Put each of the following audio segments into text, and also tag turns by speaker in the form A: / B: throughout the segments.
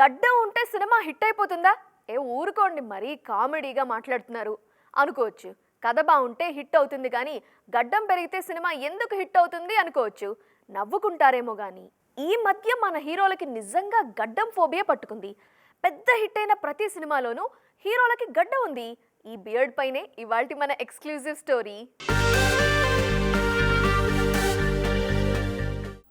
A: గడ్డం ఉంటే cinema hit అయిపోతుందా? ఏ ఊరుకోండి మరీ కామెడీగా మాట్లాడుతున్నారు. అనుకోవచ్చు. కథ బాగుంటే హిట్ అవుతుంది కానీ గడ్డం పెరిగితే సినిమా ఎందుకు హిట్ అవుతుంది అనుకోవచ్చు. నవ్వుకుంటారేమో కానీ ఈ మధ్య మన హీరోలకి నిజంగా గడ్డం ఫోబియా పట్టుకుంది. పెద్ద హిట్ అయిన ప్రతి సినిమాలోనూ హీరోలకి గడ్డ ఉంది. ఈ బియర్డ్ పైనే ఇవాల్టి మన ఎక్స్క్లూజివ్ స్టోరీ.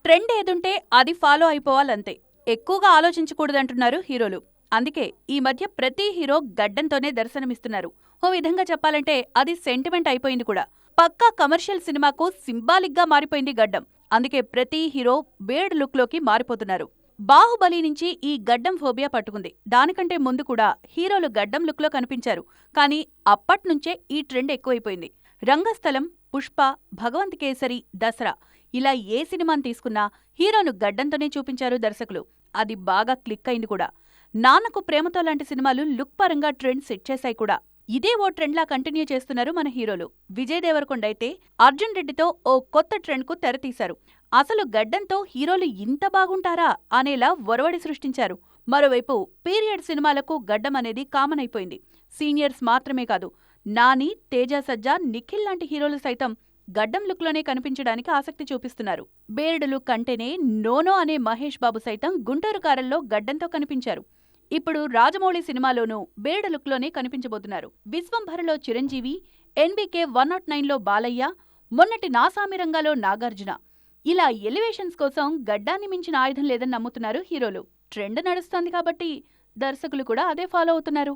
B: ట్రెండ్ ఏదుంటే అది ఫాలో అయిపోవాలంతే. ఎక్కువగా ఆలోచించకూడదంటున్నారు హీరోలు. అందుకే ఈ మధ్య ప్రతి హీరో గడ్డంతోనే దర్శనమిస్తున్నారు. ఓ విధంగా చెప్పాలంటే అది సెంటిమెంట్ అయిపోయింది కూడా. పక్కా కమర్షియల్ సినిమాకు సింబాలిక్గా మారిపోయింది గడ్డం. అందుకే ప్రతి హీరో బేడ్ లుక్లోకి మారిపోతున్నారు. బాహుబలి నుంచి ఈ గడ్డం ఫోబియా పట్టుకుంది. దానికంటే ముందు కూడా హీరోలు గడ్డం లుక్లో కనిపించారు. కానీ అప్పట్నుంచే ఈ ట్రెండ్ ఎక్కువైపోయింది. రంగస్థలం పుష్ప భగవంత్ కేసరి దసరా ఇలా ఏ సినిమాని తీసుకున్నా హీరోను గడ్డంతోనే చూపించారు దర్శకులు. అది బాగా క్లిక్ అయింది కూడా. నాన్నకు ప్రేమతో లాంటి సినిమాలు లుక్ పరంగా ట్రెండ్ సెట్ చేశాయి కూడా. ఇదే ఓ ట్రెండ్లా కంటిన్యూ చేస్తున్నారు మన హీరోలు. విజయ్ దేవరకొండ అయితే అర్జున్ రెడ్డితో ఓ కొత్త ట్రెండ్కు తెరతీశారు. అసలు గడ్డంతో హీరోలు ఇంత బాగుంటారా అనేలా ఒరవడి సృష్టించారు. మరోవైపు పీరియడ్ సినిమాలకు గడ్డం అనేది కామన్ అయిపోయింది. సీనియర్స్ మాత్రమే కాదు నాని తేజ సజ్జా నిఖిల్ లాంటి హీరోలు సైతం గడ్డం లుక్లోనే కనిపించడానికి ఆసక్తి చూపిస్తున్నారు. బేర్డ్ లుక్ అంటేనే నోనో అనే మహేష్ బాబు సైతం గుంటూరు కారంలో గడ్డంతో కనిపించారు. ఇప్పుడు రాజమౌళి సినిమాలోనూ బేర్డ్ లుక్లోనే కనిపించబోతున్నారు. విశ్వంభరలో చిరంజీవి ఎన్బీకే వన్ నాట్ నైన్లో బాలయ్య మొన్నటి నాసామిరంగాలో నాగార్జున. ఇలా ఎలివేషన్స్ కోసం గడ్డాన్ని మించిన ఆయుధం లేదని నమ్ముతున్నారు హీరోలు. ట్రెండ్ నడుస్తోంది కాబట్టి దర్శకులు కూడా అదే ఫాలో అవుతున్నారు.